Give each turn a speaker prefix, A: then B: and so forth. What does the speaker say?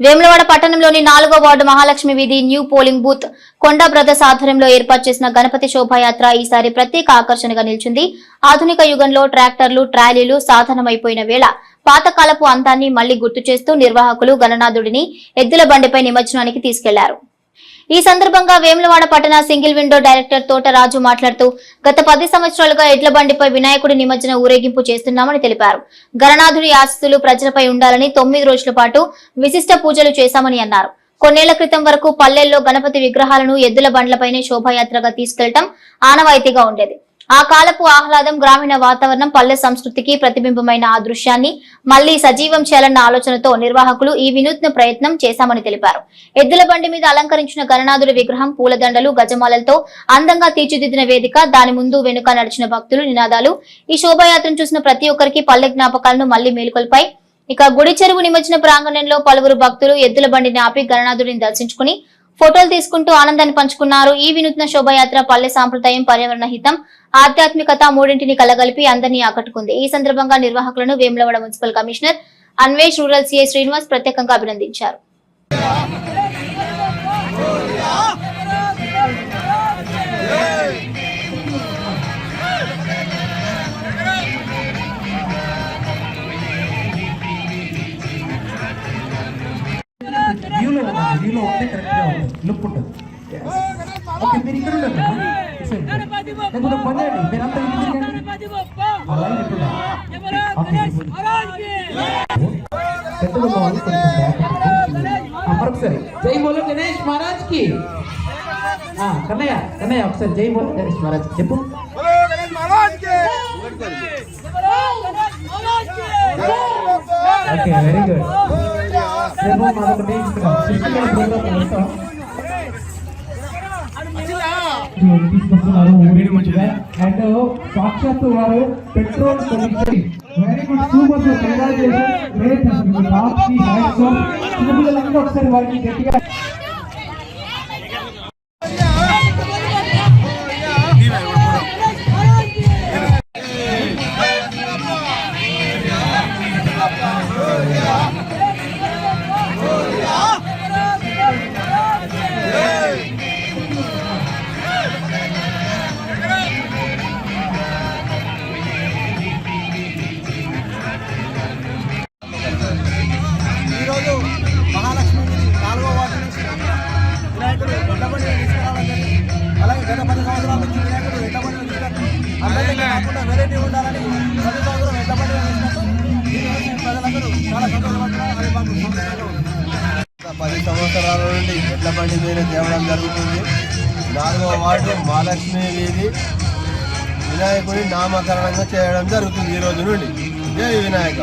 A: వేములవాడ పట్టణంలోని నాలుగో వార్డు మహాలక్ష్మి వీధి new polling booth Konda brothers ఆధ్వర్యంలో ఏర్పాటు చేసిన గణపతి శోభాయాత్ర ఈసారి ప్రత్యేక ఆకర్షణగా నిలిచింది. ఆధునిక యుగంలో ట్రాక్టర్లు ట్రాలీలు సాధనమైపోయిన వేళ పాతకాలపు అంతాన్ని మళ్ళీ గుర్తు చేస్తూ నిర్వాహకులు గణనాథుడిని ఎద్దుల బండిపై నిమజ్జనానికి తీసుకెళ్ళారు. ఈ సందర్భంగా వేములవాడ పట్టణ సింగిల్ విండో డైరెక్టర్ తోటరాజు మాట్లాడుతూ గత పది సంవత్సరాలుగా ఎడ్ల బండిపై వినాయకుడి నిమజ్జన ఊరేగింపు చేస్తున్నామని తెలిపారు. గణనాథుడి ఆశస్సులు ప్రజలపై ఉండాలని తొమ్మిది రోజుల పాటు విశిష్ట పూజలు చేశామని అన్నారు. కొన్నేళ్ళ క్రితం వరకు పల్లెల్లో గణపతి విగ్రహాలను ఎద్దుల బండ్లపైనే శోభాయాత్రగా తీసుకెళ్ళటం ఆనవాయితీగా ఉండేది. ఆ కాలపు ఆహ్లాదం గ్రామీణ వాతావరణం పల్లె సంస్కృతికి ప్రతిబింబమైన ఆ దృశ్యాన్ని మళ్ళీ సజీవం చేయాలన్న ఆలోచనతో నిర్వాహకులు ఈ వినూత్న ప్రయత్నం చేశామని తెలిపారు. ఎద్దుల బండి మీద అలంకరించిన గణనాథుడి విగ్రహం పూలదండలు గజమాలలతో అందంగా తీర్చిదిద్దిన వేదిక దాని ముందు వెనుక నడిచిన భక్తులు నినాదాలు. ఈ శోభాయాత్రను చూసిన ప్రతి ఒక్కరికి పల్లె జ్ఞాపకాలను మళ్ళీ మేలుకొల్పాయి. ఇక గుడి చెరువు నిమజ్జన ప్రాంగణంలో పలువురు భక్తులు ఎద్దుల బండిని ఆపి గణనాథుడిని దర్శించుకుని ఫోటోలు తీసుకుంటూ ఆనందాన్ని పంచుకున్నారు. ఈ వినూత్న శోభాయాత్ర పల్లె సాంప్రదాయం పర్యావరణ హితం ఆధ్యాత్మికత మూడింటిని కలగలిపి అందరినీ ఆకట్టుకుంది. ఈ సందర్భంగా నిర్వాహకులను Vemulawada municipal commissioner Anvesh rural CI Srinivas ప్రత్యేకంగా అభినందించారు.
B: వ్యూలో లుక్ ఉంటుంది ఓకే మీరు ఇక్కడ ఉండండి లేకుంటే పని అండి మీరు అంతా ఇంటి తిరగండి ఆ లైన్ ఎట్లుందా పెద్దలు బాగుంది మరొకసారి జై బోలో గణేష్ మహారాజ్ కి కన్నయ్య కన్నయ్య ఒకసారి జై బోలో గణేష్ మహారాజ్ చెప్పు ఓకే వెరీ గుడ్ రేపు మాదొకటి సిస్టర్ ప్రోగ్రామ్ తీసుకొస్తున్నారు అండ్ uh, సాక్షాత్తు వారు petrol కొనిచ్చి very good super sir congratulation great అసలు ఒకసారి వారికి గట్టిగా
C: అందరికీ కాకుండా వెరైటీ ఉండాలని ప్రజలందరూ చాలా సంతోషపడుతున్నారు.
D: పది సంవత్సరాల నుండి ఎడ్ల బండి మీద తేవడం జరుగుతుంది. నాలుగవ వార్డు మహాలక్ష్మి వీధి వినాయకుడి నామకరణంగా చేయడం జరుగుతుంది ఈ రోజు నుండి. జై వినాయక.